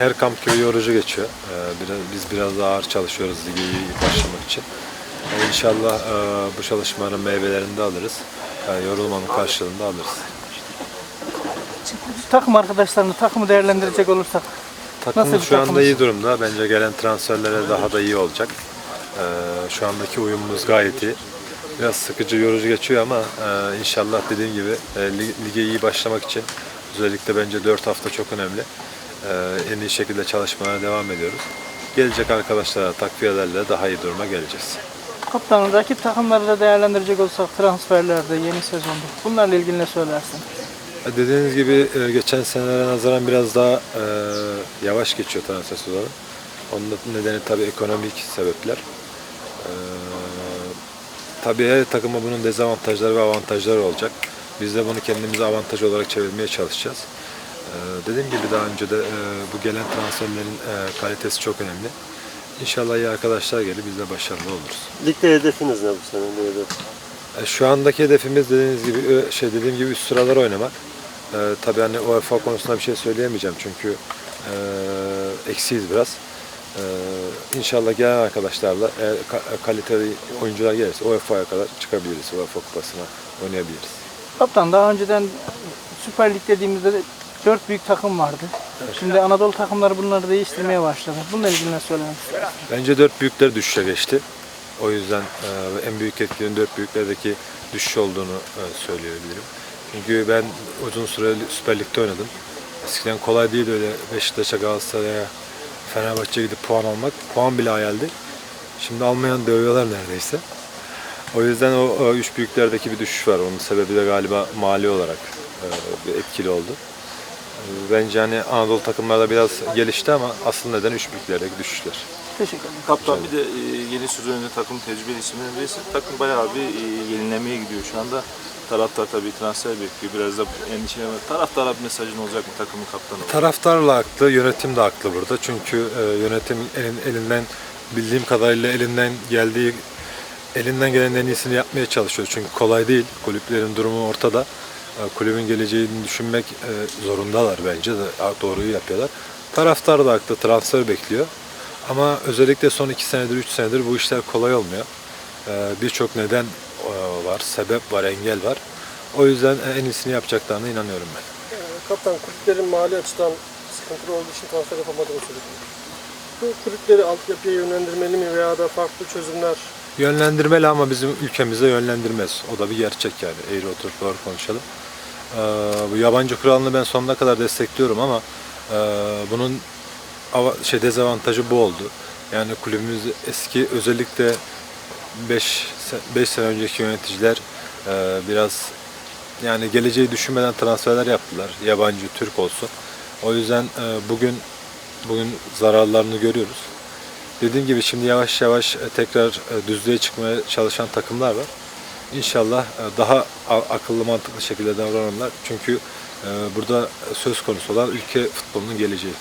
Her kamp köyü yorucu geçiyor. Ee, biraz, biz biraz daha ağır çalışıyoruz ligi iyi başlamak için. Ee, İnşallah e, bu çalışmaların meyvelerini de alırız. Yani yorulmanın karşılığını da alırız. Takım arkadaşlarını, takımı değerlendirecek olursak Takım Nasıl şu anda takımız? iyi durumda. Bence gelen transferlere daha da iyi olacak. Ee, şu andaki uyumumuz gayet iyi. Biraz sıkıcı, yorucu geçiyor ama e, inşallah dediğim gibi e, lig- lige iyi başlamak için özellikle bence 4 hafta çok önemli. Ee, en iyi şekilde çalışmalara devam ediyoruz. Gelecek arkadaşlara takviyelerle daha iyi duruma geleceğiz. kaptanın rakip takımları da değerlendirecek olursak transferlerde, yeni sezonda bunlarla ilgili ne söylersin? Dediğiniz gibi e, geçen senelere nazaran biraz daha e, yavaş geçiyor transfer sezonu. Onun nedeni tabii ekonomik sebepler. E, tabii her takıma bunun dezavantajları ve avantajları olacak. Biz de bunu kendimize avantaj olarak çevirmeye çalışacağız. E, dediğim gibi daha önce de e, bu gelen transferlerin e, kalitesi çok önemli. İnşallah iyi arkadaşlar gelir, biz de başarılı oluruz. Ligde hedefiniz ne bu sene? Ne hedef? E, Şu andaki hedefimiz dediğiniz gibi şey dediğim gibi üst sıralar oynamak. E, tabii hani UEFA konusunda bir şey söyleyemeyeceğim çünkü e, eksiyiz biraz. E, inşallah gelen arkadaşlarla eğer ka- kaliteli oyuncular gelirse UEFA'ya kadar çıkabiliriz. UEFA kupasına oynayabiliriz. Kaptan daha önceden Süper Lig dediğimizde de dört büyük takım vardı. Şimdi Anadolu takımları bunları değiştirmeye başladı. Bununla ilgili ne söylemek? Bence dört büyükler düşüşe geçti. O yüzden e, en büyük etkinin dört büyüklerdeki düşüş olduğunu e, söyleyebilirim. Çünkü ben uzun süre Süper Lig'de oynadım. Eskiden kolay değildi öyle Beşiktaş'a, Galatasaray'a, Fenerbahçe'ye gidip puan almak. Puan bile hayaldi. Şimdi almayan dövüyorlar neredeyse. O yüzden o, o üç büyüklerdeki bir düşüş var. Onun sebebi de galiba mali olarak e, etkili oldu. Bence hani Anadolu takımlarda biraz gelişti ama asıl neden üç büyüklerdeki düşüşler. Teşekkür ederim. Kaptan bir de e, yeni sezonunda takım tecrübeli isimlerin birisi. Takım bayağı bir e, yenilemeye gidiyor şu anda. Taraftar tabii transfer bekliyor. Biraz da endişe var. Taraftara bir mesajın olacak mı takımın kaptanı? olarak? Taraftarla haklı, yönetim de haklı burada. Çünkü e, yönetim elin, elinden bildiğim kadarıyla elinden geldiği elinden gelen en iyisini yapmaya çalışıyor. Çünkü kolay değil. Kulüplerin durumu ortada. E, kulübün geleceğini düşünmek e, zorundalar bence de doğruyu yapıyorlar. Taraftar da haklı, transfer bekliyor. Ama özellikle son iki senedir, üç senedir bu işler kolay olmuyor. E, Birçok neden var, sebep var, engel var. O yüzden en iyisini yapacaklarına inanıyorum ben. Kaptan kulüplerin mali açıdan sıkıntılı olduğu için transfer yapamadığını söyledi. Bu kulüpleri altyapıya yönlendirmeli mi veya da farklı çözümler Yönlendirmeli ama bizim ülkemizde yönlendirmez. O da bir gerçek yani. Eğri oturup doğru konuşalım. Ee, bu yabancı kuralını ben sonuna kadar destekliyorum ama e, bunun şey dezavantajı bu oldu. Yani kulübümüz eski özellikle 5 5 sene önceki yöneticiler e, biraz yani geleceği düşünmeden transferler yaptılar. Yabancı, Türk olsun. O yüzden e, bugün bugün zararlarını görüyoruz. Dediğim gibi şimdi yavaş yavaş e, tekrar e, düzlüğe çıkmaya çalışan takımlar var. İnşallah e, daha akıllı mantıklı şekilde davranırlar. Çünkü e, burada söz konusu olan ülke futbolunun geleceği.